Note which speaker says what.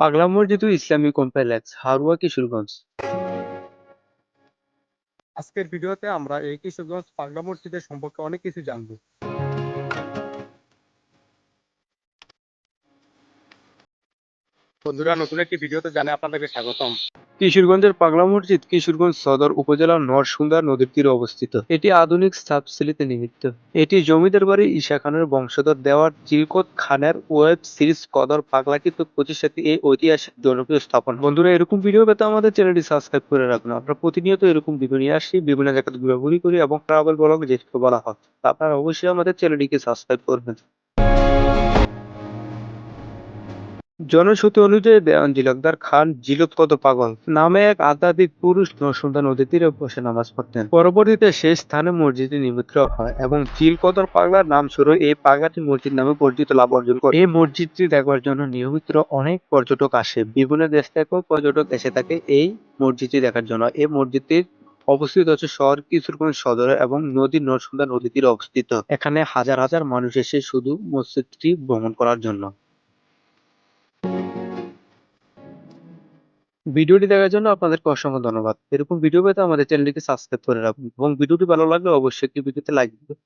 Speaker 1: পাগলা মসজিদ ও ইসলামী কমপ্লেক্স হারুয়া কিশোরগঞ্জ।
Speaker 2: আজকের ভিডিওতে আমরা এই কিশোরগঞ্জ পাগলা মসজিদের সম্পর্কে অনেক কিছু জানব। বন্ধুরা, নতুন একটি ভিডিওতে জানে আপনাদেরকে স্বাগতম।
Speaker 1: কিশোরগঞ্জের পাগলা মসজিদ, কিশোরগঞ্জ সদর উপজেলার নরসুন্দর নদীর তীরে অবস্থিত। এটি আধুনিক সাবসিলিতে নিমিত্ত এটি জমিদার বাড়ি ঈশা খানের বংশধর দেওয়ার চিরকত খানের ওয়েব সিরিজ কদর পাগলা কিন্তু প্রতিষ্ঠাত এই ঐতিহাসিক জনপ্রিয় স্থাপন। বন্ধুরা, এরকম ভিডিও পেতে আমাদের চ্যানেলটি সাবস্ক্রাইব করে রাখুন। আমরা প্রতিনিয়ত এরকম ভিডিও নিয়ে আসি, বিভিন্ন জায়গাতে ঘোরাঘুরি করি এবং ট্রাভেল ব্লগ যেটিকে বলা হয় আপনারা অবশ্যই আমাদের চ্যানেলটিকে সাবস্ক্রাইব করবেন। জনশ্রুতি অনুযায়ী দেওয়ান জিলকদার খান জিলত কত পাগল নামে এক আধ্যাত্মিক পুরুষ নরসুন্দা নদীর তীরে বসে নামাজ পড়তেন। পরবর্তীতে সেই স্থানে মসজিদে নির্মিত হয় এবং জিলকদর পাগলার নাম শুরু এই পাগলাটি মসজিদ নামে পরিচিত লাভ অর্জন করে। এই মসজিদটি দেখবার জন্য নিয়মিত অনেক পর্যটক আসে। বিভিন্ন দেশ থেকেও পর্যটক এসে থাকে এই মসজিদটি দেখার জন্য। এই মসজিদটির অবস্থিত হচ্ছে শহর কিশোরগঞ্জ সদরে এবং নদীর নরসুন্দা নদী তীরে অবস্থিত। এখানে হাজার হাজার মানুষ এসে শুধু মসজিদটি ভ্রমণ করার জন্য। ভিডিওটি দেখার জন্য আপনাদেরকে অসংখ্য ধন্যবাদ। এরকম ভিডিও পেতে আমাদের চ্যানেলটিকে সাবস্ক্রাইব করে রাখুন এবং ভিডিওটি ভালো লাগলে অবশ্যই একটি ভিডিওতে লাইক দিবেন।